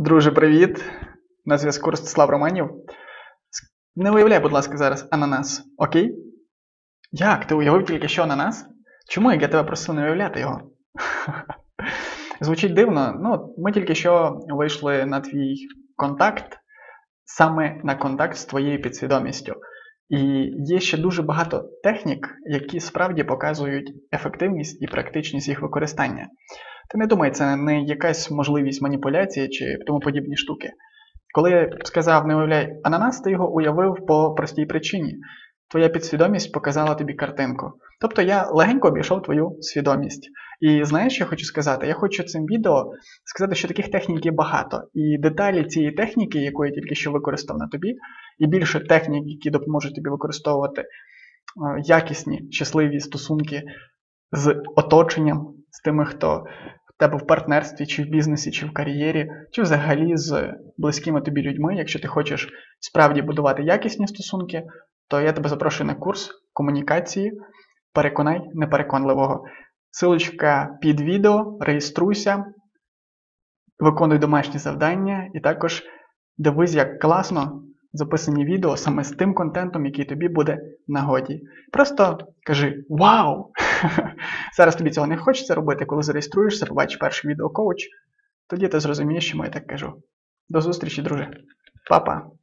Друже, привіт! На зв'язку Ростислав Романів. Не уявляй, будь ласка, зараз ананас, окей? Як? Ти уявив тільки що ананас? Чому, як я тебе просив не уявляти його? Звучить дивно. Ну, ми тільки що вийшли на твій контакт, саме на контакт з твоєю підсвідомістю. І є ще дуже багато технік, які справді показують ефективність і практичність їх використання. Ти не думай, це не якась можливість маніпуляції чи тому подібні штуки. Коли я сказав не уявляй ананас, ти його уявив по простій причині. Твоя підсвідомість показала тобі картинку. Тобто я легенько обійшов твою свідомість. І знаєш, що я хочу сказати? Я хочу цим відео сказати, що таких технік є багато. І деталі цієї техніки, яку я тільки що використав на тобі, і більше технік, які допоможуть тобі використовувати е, якісні, щасливі стосунки з оточенням, з тими, хто тебе в партнерстві, чи в бізнесі, чи в кар'єрі, чи взагалі з близькими тобі людьми. Якщо ти хочеш справді будувати якісні стосунки, то я тебе запрошую на курс комунікації. Переконай непереконливого. Силочка під відео, реєструйся, виконуй домашні завдання і також дивись, як класно записані відео саме з тим контентом, який тобі буде нагоді. Просто кажи Вау! Зараз тобі цього не хочеться робити, коли зареєструєшся, побачиш перший відеокоуч, тоді ти зрозумієш, чому я так кажу. До зустрічі, друже. Па-па!